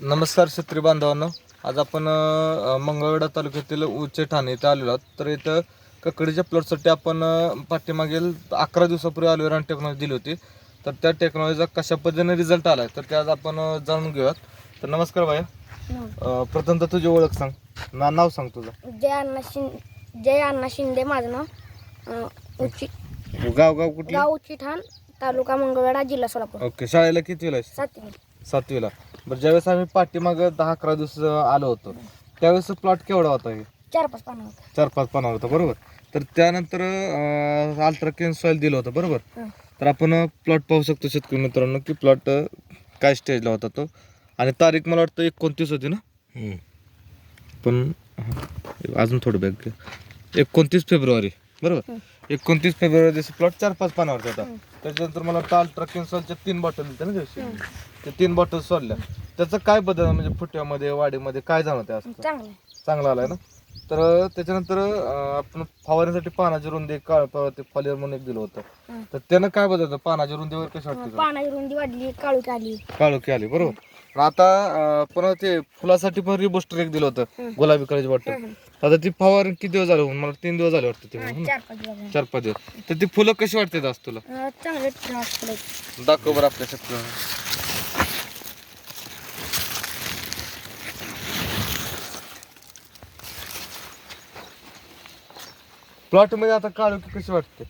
नमस्कार शेतकरी बांधवांनो. आज आपण मंगळवेढा तालुक्यातील उच्चे ठाणे इथं आलेलो आहोत. तर इथं ककडीच्या प्लॉटसाठी आपण पाठीमागील अकरा दिवसापूर्वी अलोवेरा टेक्नॉलॉजी दिली होती. तर त्या टेक्नॉलॉजीचा कशा पद्धतीने रिझल्ट आला तर ते आज आपण जाणून घेऊयात. तर नमस्कार भाई. प्रथमतः तुझी ओळख सांग. ना नाव सांग तुझं. जय अण्णा शिंदे जय अण्णा शिंदे माझं नाव. अं, उच्ची गाव गाव कुठलं? गाव उच्चीठाण तालुका मंगळवेढा जिल्हा सोलापूर. ओके शाळेला किती वेळा सातवी सातवीला. बरं ज्यावेळेस आम्ही पाठीमागं दहा अकरा दिवस आलो होतो त्यावेळेस प्लॉट केवढा होता हे? चार पाच पानं होतं चार पाच पानावर होता बरोबर. तर त्यानंतर अल्ट्राकेन सॉईल दिलं होतं बरोबर. हं. तर आपण प्लॉट पाहू शकतो शेतकरी मित्रांनो की प्लॉट काय स्टेजला होता तो. आणि तारीख मला वाटतं एकोणतीस होती ना? पण हा, अजून थोडं बॅग एकोणतीस फेब्रुवारी. बरोबर. एकोणतीस फेब्रुवारी दिवशी प्लॉट चार पाच पानावरचा होता. त्याच्यानंतर मला वाटतं अल्ट्राकेन सॉलच्या तीन बॉटल दिल्या ना दिवशी. ते तीन बॉटल सोडल्या. त्याचा काय बदल म्हणजे फुट्यामध्ये वाढीमध्ये काय जाणवते असं? चांगलं आलाय ना? तर त्याच्यानंतर आपण फवारणीसाठी पानाची रुंदी काळ ते फॉलियर म्हणून एक दिलं होतं. तर त्यानं काय बदलतं पानाची रुंदीवर कशी वाटते पानाची रुंदी वाढली काळुकी आली. काळोखी आली बरोबर. पण आता पुन्हा ते फुलासाठी पण रिबोस्टर एक दिलं होतं. गुलाबी कलरची हं. आता ती फवारणी किती दिवस झाले? मला तीन दिवस झाले वाटतं ते. चार पाच दिवस तर ती फुलं कशी वाटतात आज तुला. दाखव बरं आपल्या शेतकऱ्यांना प्लॉटमध्ये आता काळोखी कशी वाटते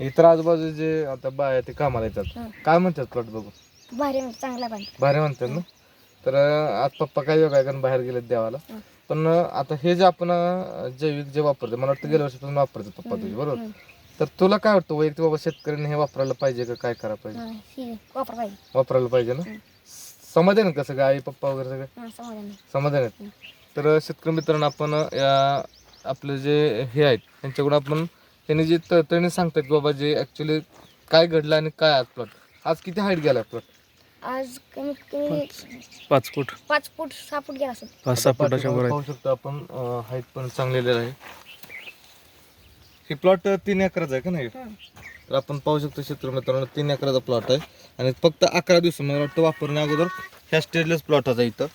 इतर आजूबाजू जे आता बाया ते कामाला येतात. काय म्हणतात प्लॉट बघू भारी म्हणजे चांगला पाहिजे भारी म्हणतात ना? तर आज पप्पा काय योगा कारण बाहेर गेलेत देवाला. पण आता हे जे आपण जैविक जे वापरतो मला वाटतं गेल्या वर्षापासून वापरतात पप्पा तुझे बरोबर. तर तुला काय वाटतं वैयक्तिक बाबा शेतकऱ्यांनी हे वापरायला पाहिजे का काय करायला पाहिजे? हं, वापर पाहिजे. वापरायला पाहिजे ना. समाधान आहे कसं आई पप्पा वगैरे सगळं? हं, समाधान आहे. समाधान आहेत. तर शेतकरी मित्रांनो आपण या आपले जे हे आहेत त्यांच्याकडून आपण त्यांनी जे तळतळीने सांगतात की बाबा जे ऍक्च्युली काय घडलं आणि काय आज प्लॉट आज किती हाईट गेला प्लॉट आज कमीत कमी पाच फूट. पाच फूट सहा फूट गेला असेल. पाच सहा फुटाच्या वर आहे पाहू शकतो आपण हाईट पण चांगलेली आहे. हे प्लॉट तीन एकराचा आहे का नाही. तर आपण पाहू शकतो शेतकरी मित्रांनो तीन एकराचा प्लॉट आहे. आणि फक्त अकरा दिवस मला वाटतं वापरण्या अगोदर ह्या स्टेजलेस प्लॉट आहे इथं.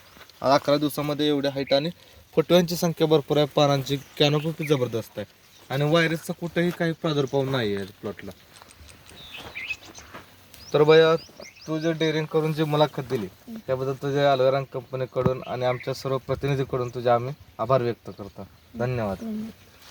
आणि अकरा दिवसामध्ये एवढी हाईट आणि फुटव्यांची संख्या भरपूर आहे. पानांची कॅनोपी जबरदस्त आहे. आणि व्हायरसचा कुठेही काही प्रादुर्भाव नाही आहे प्लॉटला तर बया तू जे डेअरिंग करून जी मुलाखत दिली त्याबद्दल तुझ्या अल्वेरांग कंपनीकडून आणि आमच्या सर्व प्रतिनिधीकडून तुझे आम्ही आभार व्यक्त करतो. धन्यवाद.